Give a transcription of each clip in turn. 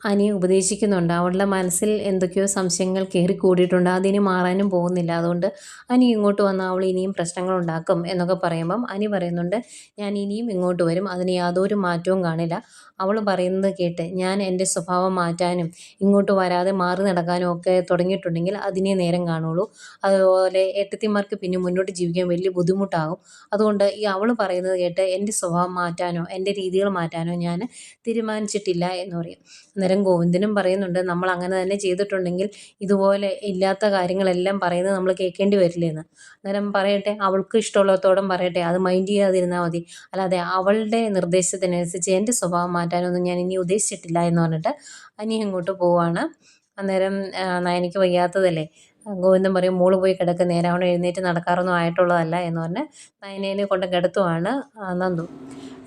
അനിയെ ഉപദേശിക്കുന്നുണ്ട്. അവളുടെ മനസ്സിൽ എന്തൊക്കെയോ സംശയങ്ങൾ കയറി കൂടിയിട്ടുണ്ട് അതിനി മാറാനും പോകുന്നില്ല. അതുകൊണ്ട് അനി ഇങ്ങോട്ട് വന്നാൽ അവൾ ഇനിയും പ്രശ്നങ്ങൾ ഉണ്ടാക്കും എന്നൊക്കെ പറയുമ്പം അനി പറയുന്നുണ്ട് ഞാൻ ഇനിയും ഇങ്ങോട്ട് വരും. അതിന് യാതൊരു മാറ്റവും കാണില്ല. അവൾ പറയുന്നത് കേട്ട് ഞാൻ എന്റെ സ്വഭാവം മാറ്റാനും ഇങ്ങോട്ട് വരാതെ മാറി നടക്കാനും ഒക്കെ തുടങ്ങിയിട്ടുണ്ടെങ്കിൽ അതിനെ നേരം കാണുള്ളൂ. അതുപോലെ എട്ടത്തിമാർക്ക് പിന്നെ മുന്നോട്ട് ജീവിക്കാൻ വലിയ ബുദ്ധിമുട്ടാകും. അതുകൊണ്ട് ഈ അവൾ പറയുന്നത് കേട്ട് എന്റെ സ്വഭാവം മാറ്റാനോ എന്റെ രീതികൾ മാറ്റാനോ ഞാൻ തീരുമാനിച്ചിട്ടില്ല എന്ന് പറയും. അന്നേരം ഗോവിന്ദനും പറയുന്നുണ്ട്. നമ്മൾ അങ്ങനെ തന്നെ ചെയ്തിട്ടുണ്ടെങ്കിൽ ഇതുപോലെ ഇല്ലാത്ത കാര്യങ്ങളെല്ലാം പറയുന്നത് നമ്മൾ കേൾക്കേണ്ടി വരില്ലെന്ന്. അന്നേരം പറയട്ടെ അവൾക്ക് ഇഷ്ടമുള്ളത്തോടം പറയട്ടെ അത് മൈൻഡ് ചെയ്യാതിരുന്നാൽ മതി. അല്ലാതെ അവളുടെ നിർദ്ദേശത്തിനനുസരിച്ച് എന്റെ സ്വഭാവം മാറ്റാനൊന്നും ഞാൻ ഇനി ഉദ്ദേശിച്ചിട്ടില്ല എന്ന് പറഞ്ഞിട്ട് അനി അങ്ങോട്ട് പോവാണ്. അന്നേരം നയനിക്ക് വയ്യാത്തതല്ലേ? ഗോവിന്ദൻ പറയും മോൾ പോയി കിടക്ക് നേരാവണ്ണം എഴുന്നേറ്റ് നടക്കാറൊന്നും ആയിട്ടുള്ളതല്ല എന്ന് പറഞ്ഞ് നയനേനെ കൊണ്ട് കിടത്തുവാണ് നന്ദു.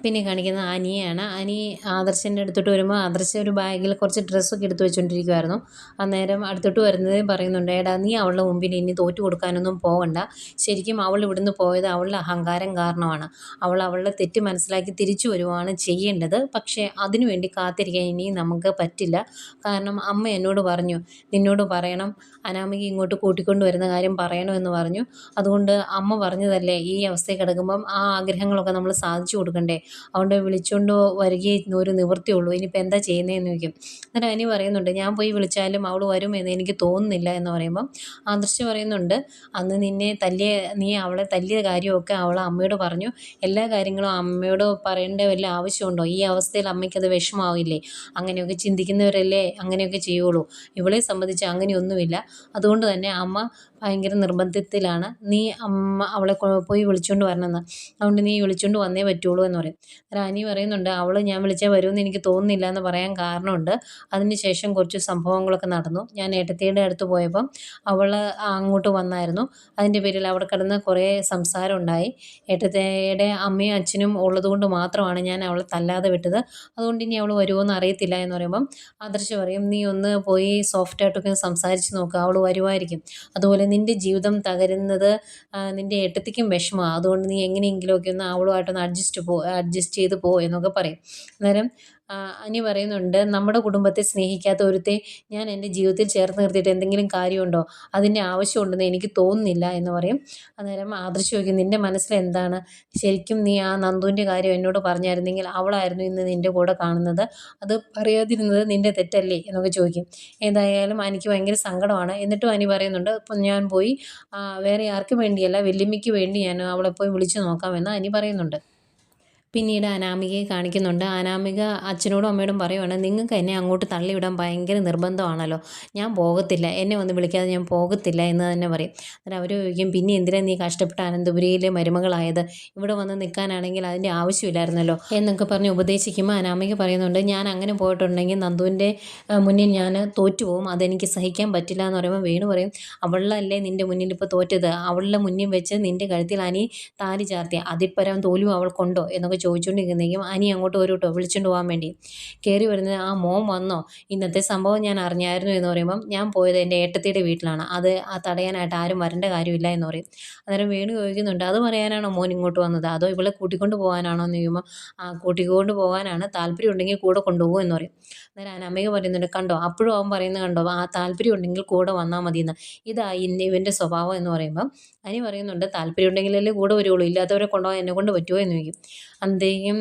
പിന്നെ കാണിക്കുന്ന അനിയാണ്. അനി ആദർശന്റെ അടുത്തോട്ട് വരുമ്പോൾ ആദർശ ഒരു ബാഗിൽ കുറച്ച് ഡ്രസ്സൊക്കെ എടുത്തു വെച്ചുകൊണ്ടിരിക്കുമായിരുന്നു അന്നേരം അടുത്തോട്ട് വരുന്നത് പറയുന്നുണ്ട് എടാ നീ അവളുടെ മുമ്പിൽ ഇനി തോറ്റു കൊടുക്കാനൊന്നും പോകണ്ട ശരിക്കും അവൾ ഇവിടുന്ന് പോയത് അവളുടെ അഹങ്കാരം കാരണമാണ്. അവൾ അവളുടെ തെറ്റ് മനസ്സിലാക്കി തിരിച്ചു വരുവാണ് ചെയ്യേണ്ടത്. പക്ഷേ അതിനുവേണ്ടി കാത്തിരിക്കാൻ ഇനി നമുക്ക് പറ്റില്ല. കാരണം അമ്മ എന്നോട് പറഞ്ഞു നിന്നോട് പറയണം അനാമിക ഇങ്ങോട്ട് കൂട്ടിക്കൊണ്ട് വരുന്ന കാര്യം പറയണമെന്ന് പറഞ്ഞു. അതുകൊണ്ട് അമ്മ പറഞ്ഞതല്ലേ ഈ അവസ്ഥയിൽ കിടക്കുമ്പം ആ ആഗ്രഹങ്ങളൊക്കെ നമ്മൾ സാധിച്ചു കൊടുക്കണ്ടേ? അതുകൊണ്ട് വിളിച്ചുകൊണ്ട് വരികയേ ഒരു നിവൃത്തിയുള്ളൂ ഇനിയിപ്പോൾ എന്താ ചെയ്യുന്നതെന്ന് ചോദിക്കും. എന്നിട്ട് അനി പറയുന്നുണ്ട് ഞാൻ പോയി വിളിച്ചാലും അവൾ വരുമെന്ന് എനിക്ക് തോന്നുന്നില്ല എന്ന് പറയുമ്പം ആദർശ് പറയുന്നുണ്ട് അന്ന് നിന്നെ തല്ലിയ നീ അവളെ തല്ലിയ കാര്യമൊക്കെ അവൾ അമ്മയോട് പറഞ്ഞു. എല്ലാ കാര്യങ്ങളും അമ്മയോട് പറയേണ്ട വല്ല ആവശ്യമുണ്ടോ? ഈ അവസ്ഥയിൽ അമ്മയ്ക്കത് വിഷമാവില്ലേ അങ്ങനെയൊക്കെ ചിന്തിക്കുന്നവരല്ലേ അങ്ങനെയൊക്കെ ചെയ്യുള്ളൂ. ഇവളെ സംബന്ധിച്ച് അങ്ങനെയൊന്നുമില്ല. അതുകൊണ്ട് തന്നെ അമ്മ ഭയങ്കര നിർബന്ധത്തിലാണ് നീ അമ്മ അവളെ പോയി വിളിച്ചുകൊണ്ട് വരണമെന്ന് അതുകൊണ്ട് നീ വിളിച്ചുകൊണ്ട് വന്നേ പറ്റുള്ളൂ എന്ന് പറയും. റാനി പറയുന്നുണ്ട് അവൾ ഞാൻ വിളിച്ചാൽ വരുമെന്ന് എനിക്ക് തോന്നുന്നില്ല എന്ന് പറയാൻ കാരണമുണ്ട്. അതിനുശേഷം കുറച്ച് സംഭവങ്ങളൊക്കെ നടന്നു. ഞാൻ ഏട്ടത്തിയുടെ അടുത്ത് പോയപ്പം അവൾ അങ്ങോട്ട് വന്നായിരുന്നു. അതിന്റെ പേരിൽ അവിടെ കിടന്ന് കുറേ സംസാരം ഉണ്ടായി. ഏട്ടത്തിയുടെ അമ്മയും അച്ഛനും ഉള്ളതുകൊണ്ട് മാത്രമാണ് ഞാൻ അവളെ തല്ലാതെ വിട്ടത്. അതുകൊണ്ട് ഇനി അവൾ വരുമോ എന്ന് അറിയത്തില്ല എന്ന് പറയുമ്പം ആദർശ് പറയും നീ ഒന്ന് പോയി സോഫ്റ്റായിട്ടൊക്കെ സംസാരിച്ച് നോക്കുക അവൾ വരുമായിരിക്കും അതുപോലെ നിന്റെ ജീവിതം തകരുന്നത് നിന്റെ ഏട്ടത്തിക്കും വിഷമമാണ് അതുകൊണ്ട് നീ എങ്ങനെയെങ്കിലുമൊക്കെ ഒന്ന് അവളുമായിട്ടൊന്ന് അഡ്ജസ്റ്റ് പോ അഡ്ജസ്റ്റ് ചെയ്ത് പോ എന്നൊക്കെ പറയും. അന്നേരം അനി പറയുന്നുണ്ട് നമ്മുടെ കുടുംബത്തെ സ്നേഹിക്കാത്ത ഒരുത്തെ ഞാൻ എന്റെ ജീവിതത്തിൽ ചേർത്ത് നിർത്തിയിട്ട് എന്തെങ്കിലും കാര്യമുണ്ടോ? അതിന്റെ ആവശ്യമുണ്ടെന്ന് എനിക്ക് തോന്നുന്നില്ല എന്ന് പറയും. അന്നേരം ആദർശ് ചോദിക്കും നിന്റെ മനസ്സിൽ എന്താണ്? ശരിക്കും നീ ആ നന്ദുവിന്റെ കാര്യം എന്നോട് പറഞ്ഞായിരുന്നെങ്കിൽ അവളായിരുന്നു ഇന്ന് നിന്റെ കൂടെ കാണുന്നത്. അത് പറയാതിരുന്നത് നിന്റെ തെറ്റല്ലേ? എന്നൊക്കെ ചോദിക്കും. ഏതായാലും എനിക്ക് ഭയങ്കര സങ്കടമാണ്. എന്നിട്ടും അനി പറയുന്നുണ്ട് ഇപ്പം ഞാൻ പോയി വേറെ ആർക്കും വേണ്ടിയല്ല വെല്ലുമ്മയ്ക്ക് വേണ്ടി ഞാൻ അവളെ പോയി വിളിച്ചു നോക്കാമെന്ന് അനി പറയുന്നുണ്ട്. പിന്നീട് അനാമികയെ കാണിക്കുന്നുണ്ട്. അനാമിക അച്ഛനോടും അമ്മയോടും പറയുവാണ് നിങ്ങൾക്ക് എന്നെ അങ്ങോട്ട് തള്ളിവിടാൻ ഭയങ്കര നിർബന്ധമാണല്ലോ. ഞാൻ പോകത്തില്ല. എന്നെ ഒന്ന് വിളിക്കാതെ ഞാൻ പോകത്തില്ല എന്ന് തന്നെ പറയും. അന്നേരം അവർ ചോദിക്കും പിന്നെ എന്തിനാണ് നീ കഷ്ടപ്പെട്ട അനന്തപുരിയിലെ മരുമകളായത്? ഇവിടെ വന്ന് നിൽക്കാനാണെങ്കിൽ അതിന്റെ ആവശ്യമില്ലായിരുന്നല്ലോ? എന്നൊക്കെ പറഞ്ഞ് ഉപദേശിക്കുമ്പോൾ അനാമിക പറയുന്നുണ്ട് ഞാൻ അങ്ങനെ പോയിട്ടുണ്ടെങ്കിൽ നന്ദുവിന്റെ മുന്നിൽ ഞാൻ തോറ്റുപോകും. അതെനിക്ക് സഹിക്കാൻ പറ്റില്ല എന്ന് പറയുമ്പോൾ വേണു പറയും അവളല്ലേ നിന്റെ മുന്നിൽ ഇപ്പോൾ തോറ്റത്? അവളുടെ മുന്നിൽ വെച്ച് നിന്റെ കഴുത്തിൽ അനി താലി ചാർത്തി അതിൽ തോലും അവൾക്കുണ്ടോ? എന്നൊക്കെ ചോദിച്ചുകൊണ്ടിരിക്കുന്നേക്കും അനി അങ്ങോട്ട് വരും കേട്ടോ വിളിച്ചുകൊണ്ട് പോകാൻ വേണ്ടി. കയറി വരുന്നത് ആ മോൻ വന്നോ? ഇന്നത്തെ സംഭവം ഞാൻ അറിഞ്ഞായിരുന്നു എന്ന് പറയുമ്പം ഞാൻ പോയത് എന്റെ ഏട്ടത്തിയുടെ വീട്ടിലാണ്. അത് ആ തടയാനായിട്ട് ആരും വരേണ്ട കാര്യമില്ല എന്ന് പറയും. അന്നേരം വേണു ചോദിക്കുന്നുണ്ട് അത് പറയാനാണോ മോൻ ഇങ്ങോട്ട് വന്നത്? അതോ ഇവളെ കൂട്ടിക്കൊണ്ട് പോകാനാണോ എന്ന് ചോദിക്കുമ്പോൾ ആ കൂട്ടിക്കൊണ്ട് പോകാനാണ് താല്പര്യം ഉണ്ടെങ്കിൽ കൂടെ കൊണ്ടുപോകും എന്ന് പറയും. അന്നേരം അനമ്മയ്ക്ക് പറയുന്നുണ്ട് കണ്ടോ അപ്പോഴും അവൻ പറയുന്നത് കണ്ടോ ആ താല്പര്യം ഉണ്ടെങ്കിൽ കൂടെ വന്നാൽ മതിയെന്ന്. ഇതാ ഇവന്റെ സ്വഭാവം എന്ന് പറയുമ്പം അനി പറയുന്നുണ്ട് താല്പര്യം ഉണ്ടെങ്കിലല്ലേ കൂടെ വരുള്ളൂ ഇല്ലാത്തവരെ കൊണ്ടുപോകാൻ എന്നെ കൊണ്ട് പറ്റുമോ? എന്ന് ചോദിക്കും. അന്നേരം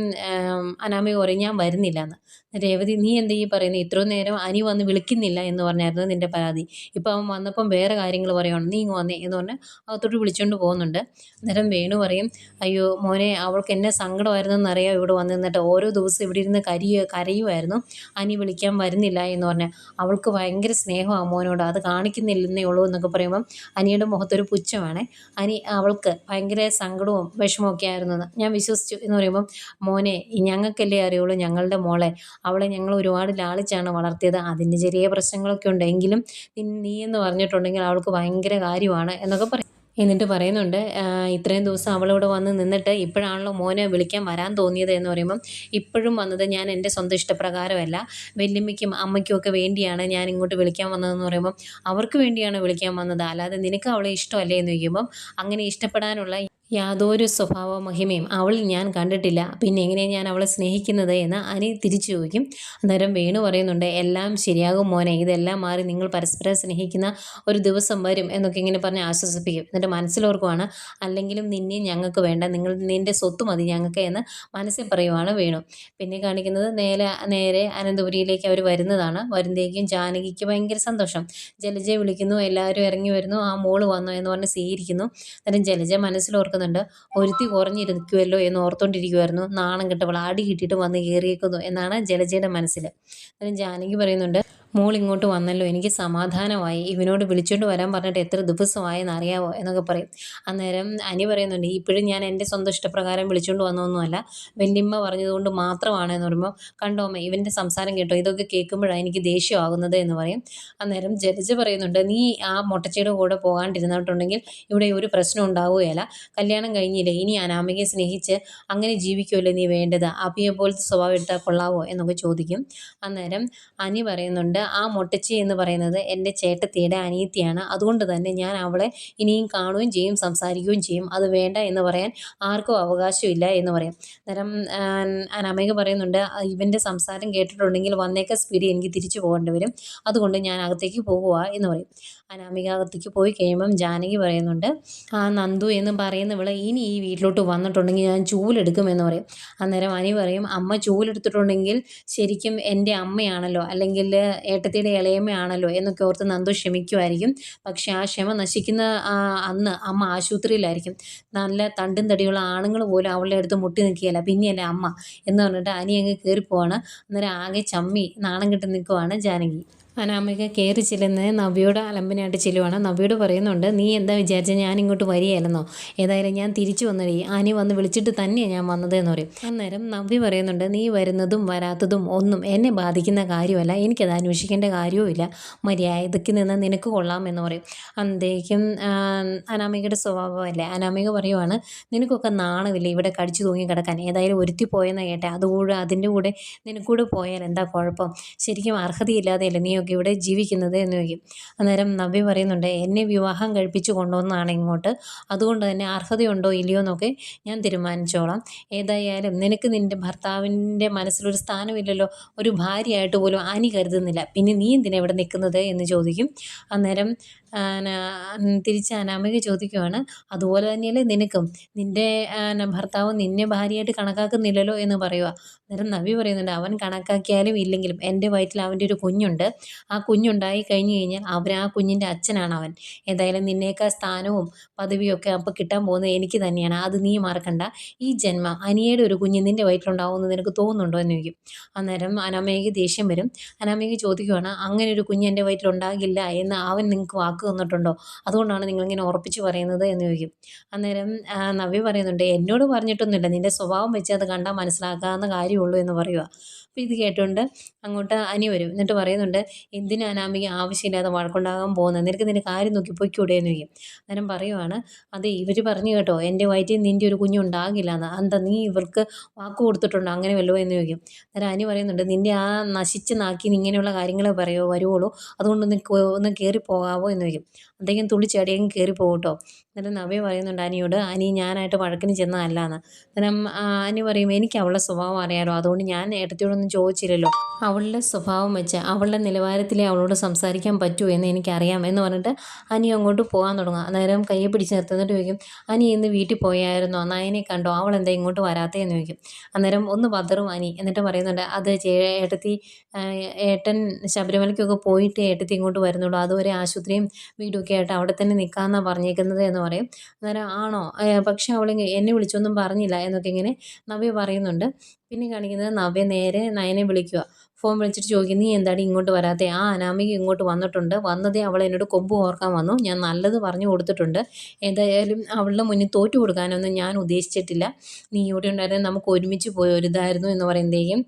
അനാമിക പറയും ഞാൻ വരുന്നില്ല എന്ന് രേവതി നീ എന്താ ഈ പറയുന്നത് ഇത്രയും നേരം അനി വന്ന് വിളിക്കുന്നില്ല എന്ന് പറഞ്ഞായിരുന്നു നിന്റെ പരാതി. ഇപ്പം അവൻ വന്നപ്പം വേറെ കാര്യങ്ങൾ പറയുകയാണ് നീ ഇങ്ങ് വന്നേ എന്ന് പറഞ്ഞ് അകത്തോട്ട് വിളിച്ചുകൊണ്ട് പോകുന്നുണ്ട്. അന്നേരം വേണു പറയും അയ്യോ മോനെ അവൾക്ക് എന്നെ സങ്കടമായിരുന്നു അറിയാം ഇവിടെ വന്ന് നിന്നിട്ട്. ഓരോ ദിവസം ഇവിടെ ഇരുന്ന് കരിയ കരയുമായിരുന്നു അനി വിളിക്കാൻ വരുന്നില്ല എന്ന് പറഞ്ഞാൽ അവൾക്ക് ഭയങ്കര സ്നേഹമാണ് മോനോട്. അത് കാണിക്കുന്നില്ലെന്നേ ഉള്ളൂ എന്നൊക്കെ പറയുമ്പം അനിയുടെ മുഖത്തൊരു പുച്ഛമാണ് അനി അവൾക്ക് ഭയങ്കര സങ്കടവും വിഷമമൊക്കെ ആയിരുന്നു ഞാൻ വിശ്വസിച്ചു എന്ന് പറയുമ്പം മോനെ ഞങ്ങൾക്കല്ലേ അറിയുള്ളൂ ഞങ്ങളുടെ മോളെ. അവളെ ഞങ്ങൾ ഒരുപാട് ലാളിച്ചാണ് വളർത്തിയത്. അതിന്റെ ചെറിയ പ്രശ്നങ്ങളൊക്കെ ഉണ്ടെങ്കിലും നീ എന്ന് പറഞ്ഞിട്ടുണ്ടെങ്കിൽ അവൾക്ക് ഭയങ്കര കാര്യമാണ് എന്നൊക്കെ പറയും. എന്നിട്ട് പറയുന്നുണ്ട് ഇത്രയും ദിവസം അവളിവിടെ വന്ന് നിന്നിട്ട് ഇപ്പോഴാണല്ലോ മോനെ വിളിക്കാൻ വരാൻ തോന്നിയത് എന്ന് പറയുമ്പം ഇപ്പോഴും വന്നത് ഞാൻ എന്റെ സ്വന്തം ഇഷ്ടപ്രകാരമല്ല. വല്യമ്മയ്ക്കും അമ്മയ്ക്കും ഒക്കെ വേണ്ടിയാണ് ഞാൻ ഇങ്ങോട്ട് വിളിക്കാൻ വന്നതെന്ന് പറയുമ്പം അവർക്ക് വേണ്ടിയാണ് വിളിക്കാൻ വന്നത്. അല്ലാതെ നിനക്ക് അവളെ ഇഷ്ടമല്ലേ എന്ന് ചോദിക്കുമ്പം അങ്ങനെ ഇഷ്ടപ്പെടാനുള്ള യാതൊരു സ്വഭാവ മഹിമയും അവളിൽ ഞാൻ കണ്ടിട്ടില്ല. പിന്നെ എങ്ങനെയാണ് ഞാൻ അവളെ സ്നേഹിക്കുന്നത് എന്ന് അനി തിരിച്ചു ചോദിക്കും. അന്നേരം വേണു പറയുന്നുണ്ട് എല്ലാം ശരിയാകും മോനെ. ഇതെല്ലാം മാറി നിങ്ങൾ പരസ്പരം സ്നേഹിക്കുന്ന ഒരു ദിവസം വരും എന്നൊക്കെ ഇങ്ങനെ പറഞ്ഞ് ആശ്വസിപ്പിക്കും. എന്നിട്ട് മനസ്സിലോർക്കുവാണ് അല്ലെങ്കിലും നിന്നെ ഞങ്ങൾക്ക് വേണ്ട. നിങ്ങൾ നിന്റെ സ്വത്ത് മതി ഞങ്ങൾക്ക് എന്ന് മനസ്സിൽ പറയുവാണ് വേണു. പിന്നെ കാണിക്കുന്നത് നേരെ നേരെ അനന്തപുരിയിലേക്ക് അവർ വരുന്നതാണ്. വരുന്നേക്കും ജാനകിക്ക് ഭയങ്കര സന്തോഷം. ജലജയെ വിളിക്കുന്നു എല്ലാവരും ഇറങ്ങി വരുന്നു. ആ മോൾ വന്നു എന്ന് പറഞ്ഞ് സ്വീകരിക്കുന്നു. അന്നേരം ജലജ മനസ്സിലോർക്കുന്നു ഓർക്കുന്നുണ്ട് ഒരുത്തി കുറഞ്ഞിരിക്കുമല്ലോ എന്ന് ഓർത്തോണ്ടിരിക്കുമായിരുന്നു നാണം കെട്ടവൾ ആടി കിട്ടിയിട്ട് വന്ന് കയറിയേക്കുന്നു എന്നാണ് ജലജയുടെ മനസ്സിൽ അതിന് ജാനകി പറയുന്നുണ്ട് മോൾ ഇങ്ങോട്ട് വന്നല്ലോ. എനിക്ക് സമാധാനമായി. ഇവനോട് വിളിച്ചോണ്ട് വരാൻ പറഞ്ഞിട്ട് എത്ര ദിവസമായെന്ന് അറിയാവോ എന്നൊക്കെ പറയും. അന്നേരം അനി പറയുന്നുണ്ട് ഇപ്പോഴും ഞാൻ എന്റെ സ്വന്തം ഇഷ്ടപ്രകാരം വിളിച്ചുകൊണ്ട് വന്നൊന്നുമല്ല. വെല്ലിമ്മ പറഞ്ഞതുകൊണ്ട് മാത്രമാണ് എന്ന് പറയുമ്പോൾ കണ്ടോമ്മ ഇവന്റെ സംസാരം കേട്ടോ. ഇതൊക്കെ കേൾക്കുമ്പോഴാണ് എനിക്ക് ദേഷ്യമാകുന്നത് എന്ന് പറയും. അന്നേരം ജഡ്ജ് പറയുന്നുണ്ട് നീ ആ മുട്ടച്ചയുടെ കൂടെ പോകാണ്ടിരുന്നിട്ടുണ്ടെങ്കിൽ ഇവിടെ ഒരു പ്രശ്നം ഉണ്ടാവുകയില്ല. കല്യാണം കഴിഞ്ഞില്ലേ? ഇനി അനാമികയെ സ്നേഹിച്ച് അങ്ങനെ ജീവിക്കുമല്ലോ നീ വേണ്ടത്? അപ്പിയെ പോലത്തെ സ്വഭാവം ഇട്ടാൽ കൊള്ളാവോ? എന്നൊക്കെ ചോദിക്കും. അന്നേരം അനി പറയുന്നുണ്ട് ആ മൊട്ടച്ചി എന്ന് പറയുന്നത് എന്റെ ചേട്ടത്തിയുടെ അനിയത്തിയാണ്. അതുകൊണ്ട് തന്നെ ഞാൻ അവളെ ഇനിയും കാണുകയും ചെയ്യും സംസാരിക്കുകയും ചെയ്യും. അത് വേണ്ട എന്ന് പറയാൻ ആർക്കും അവകാശമില്ല എന്ന് പറയാം. അന്നേരം അനമ്മയ്ക്ക് പറയുന്നുണ്ട് ഇവന്റെ സംസാരം കേട്ടിട്ടുണ്ടെങ്കിൽ വന്നേക്ക സ്പീഡ് എനിക്ക് തിരിച്ചു പോകേണ്ടി വരും. അതുകൊണ്ട് ഞാൻ അകത്തേക്ക് പോകുക എന്ന് പറയും. അനാമിക അകത്തേക്ക് പോയി കഴിയുമ്പം ജാനകി പറയുന്നുണ്ട് ആ നന്ദു എന്ന് പറയുന്ന വിള ഇനി ഈ വീട്ടിലോട്ട് വന്നിട്ടുണ്ടെങ്കിൽ ഞാൻ ചൂലെടുക്കുമെന്ന് പറയും. അന്നേരം അനി പറയും അമ്മ ചൂലെടുത്തിട്ടുണ്ടെങ്കിൽ ശരിക്കും എന്റെ അമ്മയാണല്ലോ. അല്ലെങ്കിൽ ഏട്ടത്തിയുടെ ഇളയമ്മയാണല്ലോ എന്നൊക്കെ ഓർത്ത് നന്ദു ക്ഷമിക്കുമായിരിക്കും. പക്ഷേ ആ ക്ഷമ നശിക്കുന്ന അന്ന് അമ്മ ആശുപത്രിയിലായിരിക്കും. നല്ല തണ്ടും തടിയുള്ള ആണുങ്ങൾ പോലും അവളുടെ അടുത്ത് മുട്ടി നിൽക്കുകയല്ല. പിന്നെയല്ലേ അമ്മ എന്ന് പറഞ്ഞിട്ട് അനി അങ്ങ് കയറിപ്പോവാണ്. അന്നേരം ആകെ ചമ്മി നാണം കെട്ടി നിൽക്കുവാണ് ജാനകി. അനാമിക കയറി ചെല്ലുന്നത് നവ്യോട് അലമ്പനായിട്ട് ചെല്ലുവാണ്. നവ്യോട് പറയുന്നുണ്ട് നീ എന്താ വിചാരിച്ചാൽ ഞാൻ ഇങ്ങോട്ട് വരികയല്ലെന്നോ ഏതായാലും ഞാൻ തിരിച്ചു വന്നടി. ആനി വന്ന് വിളിച്ചിട്ട് തന്നെയാണ് ഞാൻ വന്നത് എന്ന് പറയും. അന്നേരം നവ്യ പറയുന്നുണ്ട് നീ വരുന്നതും വരാത്തതും ഒന്നും എന്നെ ബാധിക്കുന്ന കാര്യമല്ല. എനിക്കത് അന്വേഷിക്കേണ്ട കാര്യവുമില്ല മര്യാദയ്ക്ക് നിന്ന് നിനക്ക് കൊള്ളാം എന്ന് പറയും. അന്തേക്കും അനാമികയുടെ സ്വഭാവമല്ലേ? അനാമിക പറയുവാണ് നിനക്കൊക്കെ നാണമില്ല ഇവിടെ കടിച്ചു തൂങ്ങി കിടക്കാൻ? ഏതായാലും ഒരുത്തി പോയെന്ന് കേട്ടെ. അതുകൂടെ അതിന്റെ കൂടെ നിനക്കൂടെ പോയാൽ എന്താ കുഴപ്പം? ശരിക്കും അർഹതയില്ലാതെയല്ലേ നീ ഒക്കെ ഇവിടെ ജീവിക്കുന്നത് എന്ന് ചോദിക്കും. അന്നേരം നബി പറയുന്നുണ്ട് എന്നെ വിവാഹം കഴിപ്പിച്ചു കൊണ്ടുവന്നതാണ് ഇങ്ങോട്ട്. അതുകൊണ്ട് തന്നെ അർഹതയുണ്ടോ ഇല്ലയോ എന്നൊക്കെ ഞാൻ തീരുമാനിച്ചോളാം. ഏതായാലും നിനക്ക് നിന്റെ ഭർത്താവിന്റെ മനസ്സിലൊരു സ്ഥാനമില്ലല്ലോ. ഒരു ഭാര്യയായിട്ട് പോലും അനി കരുതുന്നില്ല. പിന്നെ നീ എന്തിനാ ഇവിടെ നിൽക്കുന്നത്? എന്ന് ചോദിക്കും. അന്നേരം തിരിച്ച് അനാമിക ചോദിക്കുവാണ്. അതുപോലെ തന്നെയല്ലേ നിനക്കും. നിന്റെ ഭർത്താവ് നിന്നെ ഭാര്യയായിട്ട് കണക്കാക്കുന്നില്ലല്ലോ എന്ന് പറയുക അന്നേരം നവി പറയുന്നുണ്ട് അവൻ കണക്കാക്കിയാലും ഇല്ലെങ്കിലും എന്റെ വയറ്റിൽ അവന്റെ ഒരു കുഞ്ഞുണ്ട്. ആ കുഞ്ഞുണ്ടായി കഴിഞ്ഞു കഴിഞ്ഞാൽ അവൻ ആ കുഞ്ഞിന്റെ അച്ഛനാണ് അവൻ. എന്തായാലും നിന്നേക്കാൾ സ്ഥാനവും പദവിയും ഒക്കെ അപ്പോൾ കിട്ടാൻ പോകുന്നത് എനിക്ക് തന്നെയാണ്. അത് നീ മറക്കണ്ട. ഈ ജന്മം അനിയയുടെ ഒരു കുഞ്ഞ് നിന്റെ വയറ്റിലുണ്ടാവുമെന്ന് നിനക്ക് തോന്നുന്നുണ്ടോ? എന്ന് ചോദിക്കും. അന്നേരം അനാമയ്ക്ക് ദേഷ്യം വരും. അനാമയ്ക്ക് ചോദിക്കുവാണ് അങ്ങനെ ഒരു കുഞ്ഞ് എന്റെ വയറ്റിലുണ്ടാകില്ല എന്ന് അവൻ നിങ്ങൾക്ക് വാക്ക് തന്നിട്ടുണ്ടോ? അതുകൊണ്ടാണ് നിങ്ങളിങ്ങനെ ഉറപ്പിച്ച് പറയുന്നത് എന്ന് ചോദിക്കും. അന്നേരം നവ്യ പറയുന്നുണ്ട് എന്നോട് പറഞ്ഞിട്ടൊന്നുമില്ല. നിന്റെ സ്വഭാവം വെച്ച് അത് കണ്ടാൽ മനസ്സിലാക്കാവുന്ന കാര്യമുള്ളൂ എന്ന് പറയുക അപ്പോൾ ഇത് കേട്ടുകൊണ്ട് അങ്ങോട്ട് അനി വരും. എന്നിട്ട് പറയുന്നുണ്ട് എന്തിനാ അനാമിക ആവശ്യമില്ലാതെ വഴക്കുണ്ടാകാൻ പോകുന്നത് നിനക്ക് നിന്റെ കാര്യം നോക്കി പൊയ്ക്കൂടെ എന്ന് ചോദിക്കും. അന്നേരം പറയുവാണ് അത് ഇവർ പറഞ്ഞു കേട്ടോ എന്റെ വയറ്റിൽ നിന്റെ ഒരു കുഞ്ഞുണ്ടാകില്ല എന്ന് എന്താ നീ ഇവർക്ക് വാക്ക് കൊടുത്തിട്ടുണ്ടോ? അങ്ങനെ വല്ലോ എന്ന് ചോദിക്കും. അന്നേരം അനി പറയുന്നുണ്ട് നിന്റെ ആ നശിച്ച് നാക്കി ഇങ്ങനെയുള്ള കാര്യങ്ങൾ പറയുമോ വരുവുള്ളൂ അതുകൊണ്ട് ഒന്ന് ഒന്ന് കയറി പോകാവോ എന്ന് ചോദിക്കും. അദ്ദേഹം തുള്ളിച്ചാടിയെങ്കിൽ കയറി പോകട്ടോ എന്നിട്ട് നവ്യ പറയുന്നുണ്ട് അനിയോട് അനി ഞാനായിട്ട് വഴക്കിന് ചെന്നതല്ല എന്ന് അന്നേരം അനി പറയും എനിക്ക് അവളുടെ സ്വഭാവം അറിയാലോ അതുകൊണ്ട് ഞാൻ ഏട്ടത്തിയോടൊന്നും ചോദിച്ചില്ലല്ലോ. അവളുടെ സ്വഭാവം വെച്ച് അവളുടെ നിലവാരത്തിലേ അവളോട് സംസാരിക്കാൻ പറ്റൂ എന്ന് എനിക്കറിയാം എന്ന് പറഞ്ഞിട്ട് അനി അങ്ങോട്ട് പോകാൻ തുടങ്ങും. അന്നേരം കയ്യെ പിടിച്ച് നിർത്തുന്നിട്ട് ചോദിക്കും അനി ഇന്ന് വീട്ടിൽ പോയായിരുന്നോ? നയനെ കണ്ടോ? അവൾ എന്താ ഇങ്ങോട്ട് വരാത്തതെന്ന് ചോദിക്കും. അന്നേരം ഒന്ന് പതറും അനി എന്നിട്ട് പറയുന്നുണ്ട് അത് ഏട്ടത്തി ഏട്ടൻ ശബരിമലയ്ക്കൊക്കെ പോയിട്ട് ഏട്ടത്തി ഇങ്ങോട്ട് വരുന്നുള്ളൂ. അതുവരെ ആശുപത്രിയും ആയിട്ട് അവിടെ തന്നെ നിൽക്കാമെന്നാണ് പറഞ്ഞേക്കുന്നത് എന്ന് പറയും. അന്നേരം ആണോ? പക്ഷേ അവൾ എന്നെ വിളിച്ചൊന്നും പറഞ്ഞില്ല എന്നൊക്കെ ഇങ്ങനെ നവ്യ പറയുന്നുണ്ട്. പിന്നെ കാണിക്കുന്നത് നവ്യ നേരെ നയനെ വിളിക്കുക ഫോൺ വിളിച്ചിട്ട് ചോദിക്കും നീ എന്താണ് ഇങ്ങോട്ട് വരാത്തത് ആ അനാമിക ഇങ്ങോട്ട് വന്നിട്ടുണ്ട്. വന്നതേ അവൾ എന്നോട് കൊമ്പ് ഓർക്കാൻ വന്നു. ഞാൻ നല്ലത് പറഞ്ഞു കൊടുത്തിട്ടുണ്ട്. എന്തായാലും അവളുടെ മുന്നിൽ തോറ്റു കൊടുക്കാനൊന്നും ഞാൻ ഉദ്ദേശിച്ചിട്ടില്ല. നീ ഇവിടെ ഉണ്ടായിരുന്നത് നമുക്ക് ഒരുമിച്ച് പോയി ഒരുതായിരുന്നു എന്ന് പറയുമ്പോഴേക്കും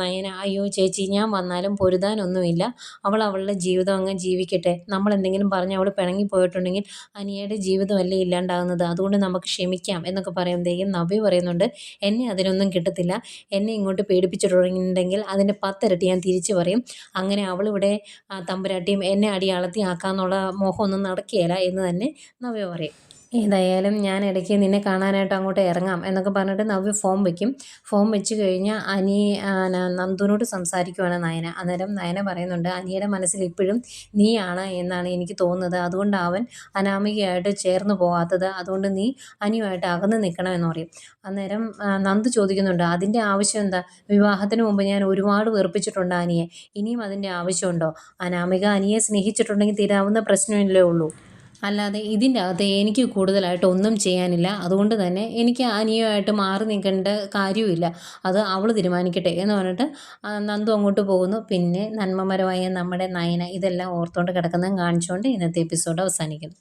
നയന അയ്യോ ചേച്ചി ഞാൻ വന്നാലും പൊരുതാനൊന്നുമില്ല. അവൾ അവളുടെ ജീവിതം അങ്ങ് ജീവിക്കട്ടെ. നമ്മൾ എന്തെങ്കിലും പറഞ്ഞ് അവൾ പിണങ്ങി പോയിട്ടുണ്ടെങ്കിൽ അനിയയുടെ ജീവിതമല്ലേ ഇല്ലാണ്ടാകുന്നത്. അതുകൊണ്ട് നമുക്ക് ക്ഷമിക്കാം എന്നൊക്കെ പറയുമ്പോഴേക്കും നവ്യ പറയുന്നുണ്ട്. എന്നെ അതിനൊന്നും കിട്ടത്തില്ല. എന്നെ ഇങ്ങോട്ട് പേടിപ്പിച്ചിട്ടുണ്ടെങ്കിൽ അതിന്റെ പത്ത് പത്തിരട്ടി ഞാൻ തിരിച്ചു പറയും. അങ്ങനെ അവളിവിടെ തമ്പുരാട്ടിയും എന്നെ അടിയാളത്തി ആക്കാമെന്നുള്ള മോഹമൊന്നും നടക്കുകയില്ല എന്ന് തന്നെ നവ്യ പറയും. ഏതായാലും ഞാൻ ഇടയ്ക്ക് നിന്നെ കാണാനായിട്ട് അങ്ങോട്ട് ഇറങ്ങാം എന്നൊക്കെ പറഞ്ഞിട്ട് നവ്യ ഫോം വയ്ക്കും ഫോം വെച്ച് കഴിഞ്ഞാൽ അനി നന്ദുവിനോട് സംസാരിക്കുവാണ് നയന. അന്നേരം നയന പറയുന്നുണ്ട് അനിയുടെ മനസ്സിൽ ഇപ്പോഴും നീയാണ് എന്നാണ് എനിക്ക് തോന്നുന്നത്. അതുകൊണ്ട് അവൻ അനാമികയായിട്ട് ചേർന്ന് പോകാത്തത് അതുകൊണ്ട് നീ അനിയുമായിട്ട് അകന്ന് നിൽക്കണമെന്ന് പറയും. അന്നേരം നന്ദു ചോദിക്കുന്നുണ്ട് അതിന്റെ ആവശ്യം എന്താ? വിവാഹത്തിന് മുമ്പ് ഞാൻ ഒരുപാട് വെറുപ്പിച്ചിട്ടുണ്ട് അനിയെ. ഇനിയും അതിന്റെ ആവശ്യമുണ്ടോ? അനാമിക അനിയെ സ്നേഹിച്ചിട്ടുണ്ടെങ്കിൽ തീരാവുന്ന പ്രശ്നമില്ലേ ഉള്ളൂ. അല്ലാതെ ഇതിന്റെ അകത്ത് എനിക്ക് കൂടുതലായിട്ട് ഒന്നും ചെയ്യാനില്ല. അതുകൊണ്ട് തന്നെ എനിക്ക് അനിയുമായിട്ട് മാറി നിൽക്കേണ്ട കാര്യമില്ല അത് അവൾ തീരുമാനിക്കട്ടെ എന്ന് പറഞ്ഞിട്ട് നന്ദു അങ്ങോട്ട് പോകുന്നു. പിന്നെ നന്മമരമായ നമ്മുടെ നയന ഇതെല്ലാം ഓർത്തുകൊണ്ട് കിടക്കുന്നതും കാണിച്ചുകൊണ്ട് ഇന്നത്തെ എപ്പിസോഡ് അവസാനിക്കുന്നു.